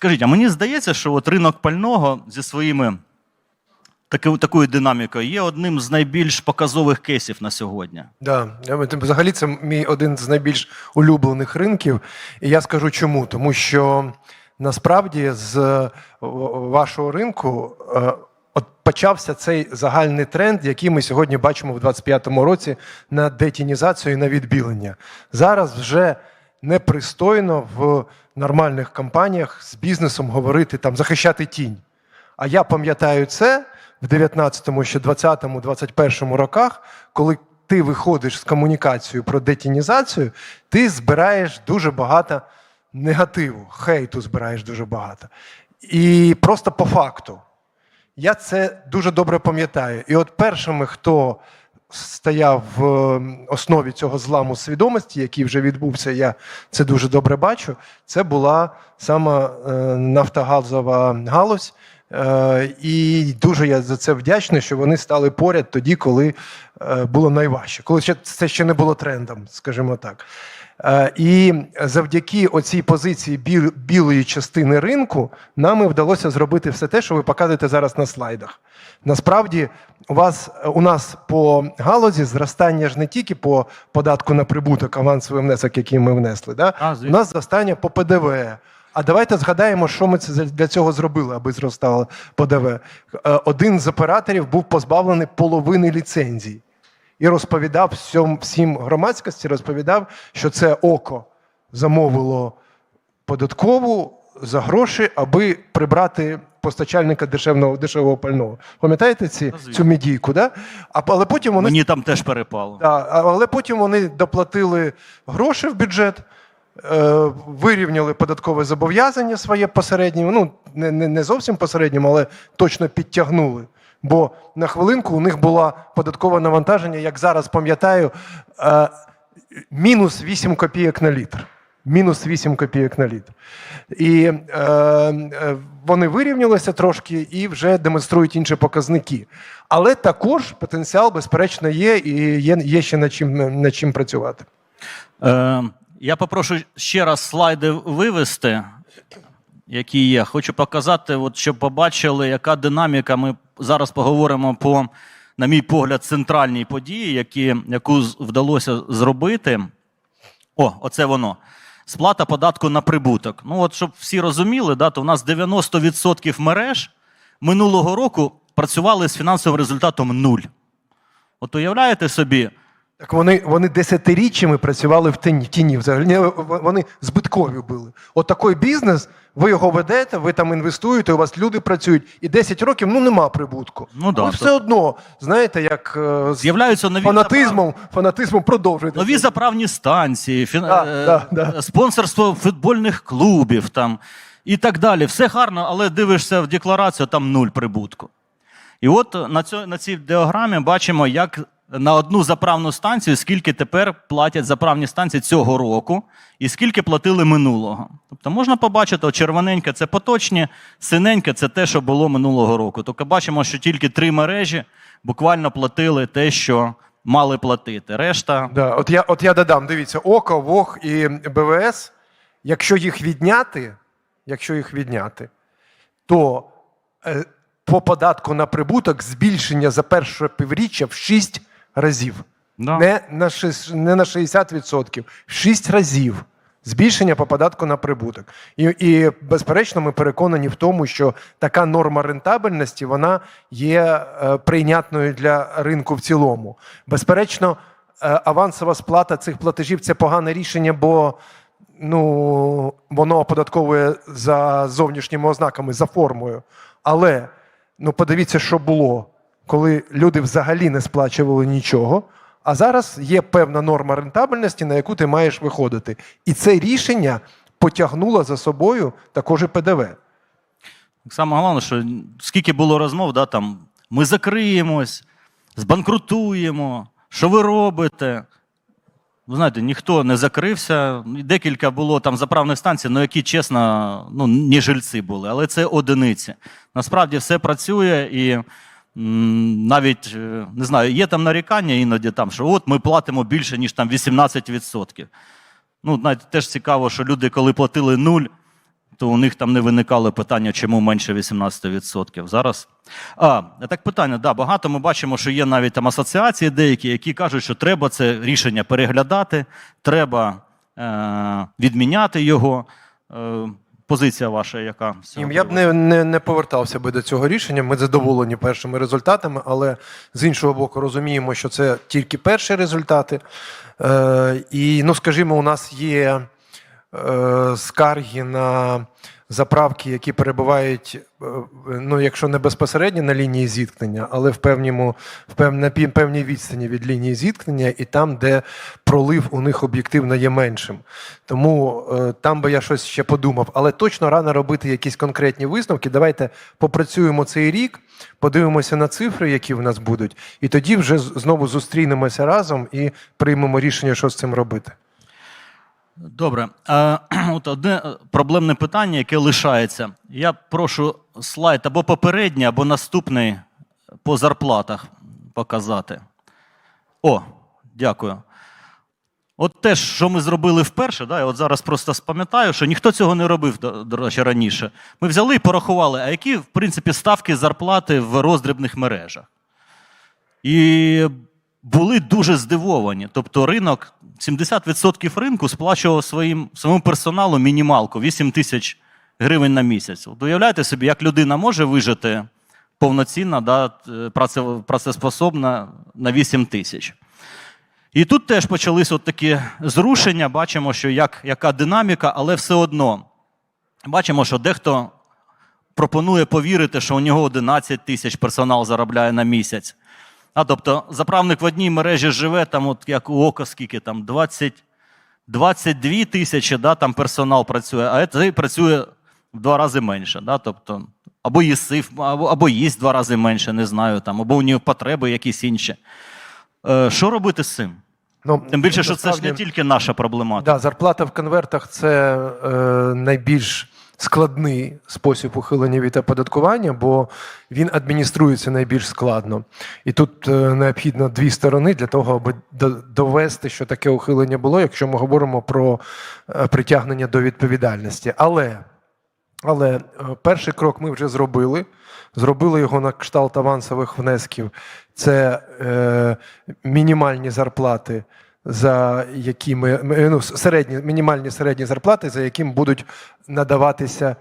Скажіть, а мені здається, що от ринок пального зі своїми таки, такою динамікою є одним з найбільш показових кейсів на сьогодні. Да, взагалі це мій один з найбільш улюблених ринків. І я скажу чому. Тому що насправді з е, вашого ринку е, от почався цей загальний тренд, який ми сьогодні бачимо в 2025 році на детінізацію і на відбілення. Зараз вже непристойно в нормальних компаніях з бізнесом говорити там захищати тінь. А я пам'ятаю це в 19-му, ще 20-му, 21-му роках, коли ти виходиш з комунікацією про детінізацію, ти збираєш дуже багато негативу, хейту збираєш дуже багато. І просто по факту. Я це дуже добре пам'ятаю. І от першими, хто стояв в основі цього зламу свідомості, який вже відбувся, я це дуже добре бачу. Це була сама е, нафтогазова галузь. Е, І дуже я за це вдячний, що вони стали поряд тоді, коли е, було найважче, коли це ще не було трендом, скажімо так. Е, І завдяки оцій позиції білої частини ринку нам і вдалося зробити все те, що ви показуєте зараз на слайдах. Насправді, у вас у нас по галузі зростання ж не тільки по податку на прибуток, авансовий внесок, який ми внесли. Да? А, У нас зростання по ПДВ. А давайте згадаємо, що ми це для цього зробили, аби зростало ПДВ. Е, Один з операторів був позбавлений половини ліцензій і розповідав всьом, всім громадськості, розповідав, що це око замовило податкову за гроші, аби прибрати постачальника дешевного дешевого пального. Пам'ятаєте ці, звісно. цю медійку? Да? А, але потім вони Мені там теж перепало. Да, але потім вони доплатили гроші в бюджет, е, вирівняли податкове зобов'язання своє посереднє, ну не, не, не зовсім посередньому, але точно підтягнули. Бо на хвилинку у них було податкове навантаження, як зараз пам'ятаю, е, мінус 8 копійок на літр. Мінус 8 копійок на літр. І е, е, вони вирівнялися трошки і вже демонструють інші показники. Але також потенціал, безперечно, є, і є, є ще над чим, над чим працювати. Е, я попрошу ще раз слайди вивести, які є. Хочу показати, от, щоб побачили, яка динаміка. Ми зараз поговоримо по, на мій погляд, центральній події, які, яку вдалося зробити. О, оце воно. Сплата податку на прибуток. Ну, от, щоб всі розуміли, да, то в нас 90% мереж минулого року працювали з фінансовим результатом нуль. От уявляєте собі, Так вони, вони десятиріччями працювали в тіні, в тіні взагалі. Вони збиткові були. От такий бізнес, ви його ведете, ви там інвестуєте, у вас люди працюють, і 10 років ну нема прибутку. Ну да, ви все одно, знаєте, як е, з'являються нові фанатизмом, фанатизмом продовжуєте. Нові заправні станції, фін... Да, е, да, да. спонсорство футбольних клубів там, і так далі. Все гарно, але дивишся в декларацію, там нуль прибутку. І от на, цьо, на цій діаграмі бачимо, як на одну заправну станцію, скільки тепер платять заправні станції цього року, і скільки платили минулого. Тобто можна побачити, червоненьке це поточні, синеньке це те, що було минулого року. Тобто бачимо, що тільки три мережі буквально платили те, що мали платити. Решта Да, от я, от я додам, дивіться, ОКО, ВОГ і БВС, якщо їх відняти, якщо їх відняти, то е, по податку на прибуток збільшення за перше півріччя в 6 разів. Да. Не, на, шис- не на 60%, в 6 разів. Збільшення по податку на прибуток. І, і безперечно, ми переконані в тому, що така норма рентабельності вона є е, прийнятною для ринку в цілому. Безперечно, е, авансова сплата цих платежів це погане рішення, бо ну, воно оподатковує за зовнішніми ознаками, за формою. Але ну, подивіться, що було, коли люди взагалі не сплачували нічого. А зараз є певна норма рентабельності, на яку ти маєш виходити. І це рішення потягнуло за собою також і ПДВ. Саме головне, що скільки було розмов, да, там, ми закриємось, збанкрутуємо, що ви робите? Ви знаєте, ніхто не закрився. Декілька було там заправних станцій, ну які, чесно, ну, не жильці були, але це одиниці. Насправді все працює і навіть е, не знаю, є там нарікання іноді, там, що от ми платимо більше, ніж там 18%. Ну, знаєте, теж цікаво, що люди, коли платили нуль, то у них там не виникало питання, чому менше 18%. Зараз. А, так питання, да, багато ми бачимо, що є навіть там асоціації деякі, які кажуть, що треба це рішення переглядати, треба е- відміняти його. Е- позиція ваша яка? з я б не, не, не повертався би до цього рішення. Ми задоволені першими результатами, але з іншого боку, розуміємо, що це тільки перші результати. Е, і, ну, скажімо, у нас є е, скарги на заправки, які перебувають, е, ну, якщо не безпосередньо на лінії зіткнення, але в певному, в пев, на певній відстані від лінії зіткнення, і там, де пролив у них об'єктивно є меншим. Тому е, там би я щось ще подумав. Але точно рано робити якісь конкретні висновки. Давайте попрацюємо цей рік, подивимося на цифри, які в нас будуть, і тоді вже знову зустрінемося разом і приймемо рішення, що з цим робити. Добре. Е, от одне е, проблемне питання, яке лишається. Я прошу слайд або попередній, або наступний по зарплатах показати. О, дякую. От те, що ми зробили вперше, да, я от зараз просто спам'ятаю, що ніхто цього не робив до речі, раніше. Ми взяли і порахували, а які, в принципі, ставки зарплати в роздрібних мережах. І були дуже здивовані. Тобто ринок, 70% ринку сплачував своїм, своєму персоналу мінімалку 8 тисяч гривень на місяць. От уявляєте собі, як людина може вижити повноцінно, да, е, працеспособна на 8 тисяч. І тут теж почалися от такі зрушення. Бачимо, що як, яка динаміка, але все одно бачимо, що дехто пропонує повірити, що у нього 11 тисяч персонал заробляє на місяць. А, тобто заправник в одній мережі живе, там, от як у Ока, скільки там 20, 22 тисячі, да, там персонал працює, а цей працює в два рази менше. Да, тобто, або їсив, або, або їсть в два рази менше, не знаю, там, або у нього потреби якісь інші. Е, що робити з цим? Ну, Тим більше, що це ж не тільки наша проблематика. Да, зарплата в конвертах це е, найбільш складний спосіб ухилення від оподаткування, бо він адмініструється найбільш складно. І тут е, необхідно дві сторони для того, аби довести, що таке ухилення було, якщо ми говоримо про е, притягнення до відповідальності. Але, але е, перший крок ми вже зробили. Зробили його на кшталт авансових внесків. Це е, мінімальні зарплати, за якими ну, середні, мінімальні середні зарплати, за яким будуть надаватися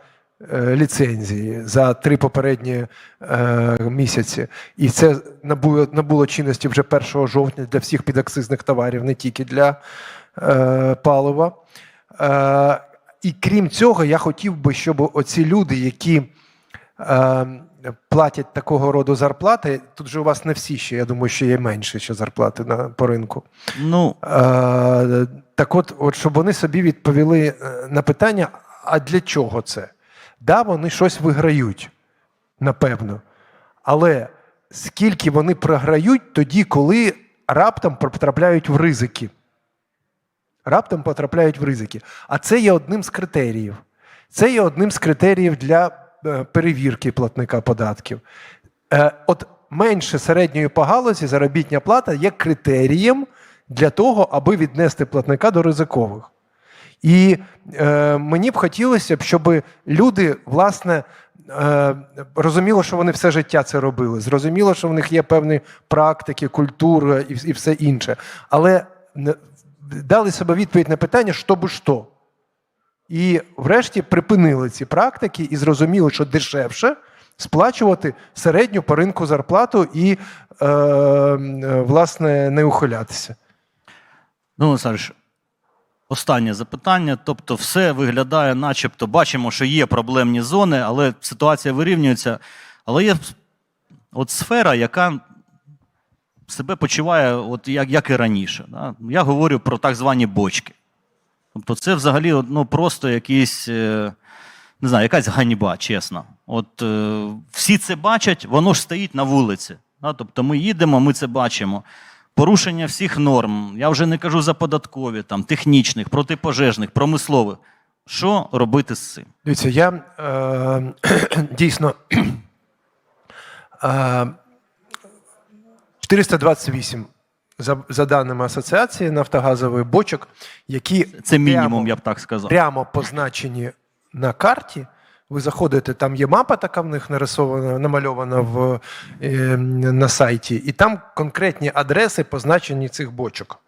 е, ліцензії за три попередні е, місяці. І це набуло, набуло чинності вже 1 жовтня для всіх підакцизних товарів, не тільки для е, палива. Е, і крім цього, я хотів би, щоб оці люди, які платять такого роду зарплати, тут же у вас не всі ще, я думаю, що є менше ще зарплати на, по ринку. Ну, Е, так от, от, щоб вони собі відповіли е, на питання, а для чого це? Да, вони щось виграють, напевно. Але скільки вони програють тоді, коли раптом потрапляють в ризики? Раптом потрапляють в ризики. А це є одним з критеріїв. Це є одним з критеріїв для перевірки платника податків. Е, От менше середньої по галузі заробітня плата є критерієм для того, аби віднести платника до ризикових. І е, мені б хотілося б, щоб люди, власне, е, розуміло, що вони все життя це робили. Зрозуміло, що в них є певні практики, культура і, і все інше. Але дали себе відповідь на питання, що би що. І врешті припинили ці практики і зрозуміли, що дешевше сплачувати середню по ринку зарплату і, е, е, власне, не ухилятися. Ну, Олександр, останнє запитання. Тобто, все виглядає, начебто, бачимо, що є проблемні зони, але ситуація вирівнюється. Але є от сфера, яка себе почуває, от як, як і раніше. Да? Я говорю про так звані бочки. Тобто, це взагалі ну, просто якісь, е, не знаю, якась ганьба, чесно. От е, всі це бачать, воно ж стоїть на вулиці. Тобто ми їдемо, ми це бачимо. Порушення всіх норм. Я вже не кажу за податкові, там, технічних, протипожежних, промислових. Що робити з цим? Дивіться, я е, дійсно е, 428 за, за даними асоціації нафтогазових бочок, які Це мінімум, прямо, я б так сказав. прямо позначені на карті. Ви заходите, там є мапа така в них нарисована, намальована в, е, на сайті, і там конкретні адреси позначені цих бочок.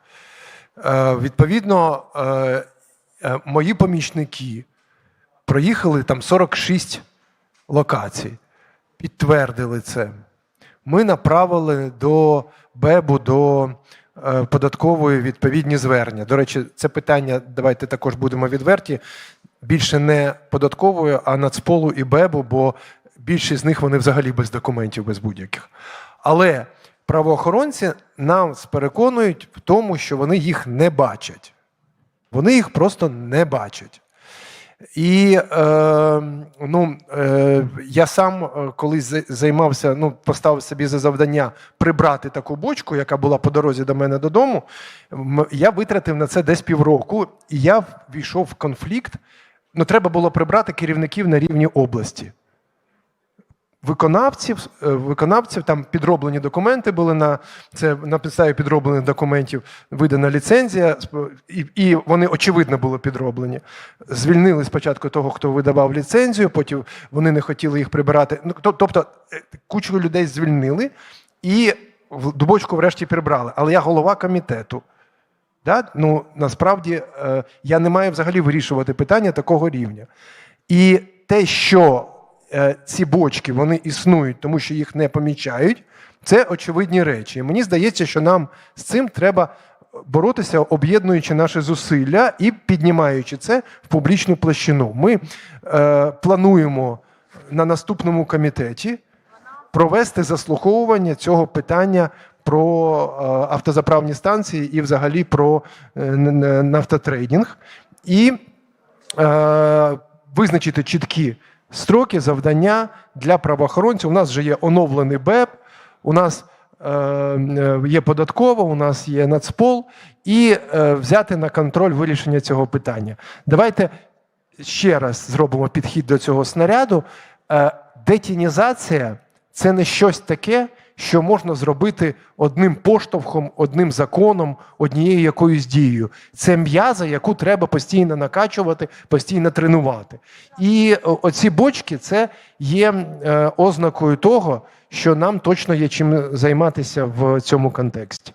Е, відповідно, е, е, мої помічники проїхали там 46 локацій, підтвердили це. Ми направили до БЕБу, до е, податкової відповідні звернення. До речі, це питання, давайте також будемо відверті, більше не податковою, а Нацполу і БЕБу, бо більшість з них вони взагалі без документів, без будь-яких. Але правоохоронці нас переконують в тому, що вони їх не бачать. Вони їх просто не бачать. І е, ну, е, я сам е, колись займався, ну, поставив собі за завдання прибрати таку бочку, яка була по дорозі до мене додому. Я витратив на це десь півроку, і я ввійшов в конфлікт. Ну, треба було прибрати керівників на рівні області. Виконавців, е, виконавців там підроблені документи були на це на підставі підроблених документів видана ліцензія, і, і вони очевидно були підроблені. Звільнили спочатку того, хто видавав ліцензію, потім вони не хотіли їх прибирати. Ну тоб- тобто е, кучу людей звільнили і дубочку врешті прибрали. Але я голова комітету. Да? Ну, насправді е, я не маю взагалі вирішувати питання такого рівня. І те, що ці бочки вони існують, тому що їх не помічають, це очевидні речі. І мені здається, що нам з цим треба боротися, об'єднуючи наші зусилля і піднімаючи це в публічну площину. Ми е, плануємо на наступному комітеті провести заслуховування цього питання про е, автозаправні станції і взагалі про е, нафтотрейдинг. І е, визначити чіткі строки, завдання для правоохоронців. У нас вже є оновлений БЕП, у нас е, е, є податкова, у нас є Нацпол, і е, взяти на контроль вирішення цього питання. Давайте ще раз зробимо підхід до цього снаряду. Детінізація це не щось таке, що можна зробити одним поштовхом, одним законом, однією якоюсь дією. Це м'яза, яку треба постійно накачувати, постійно тренувати. І оці бочки це є е, ознакою того, що нам точно є чим займатися в цьому контексті.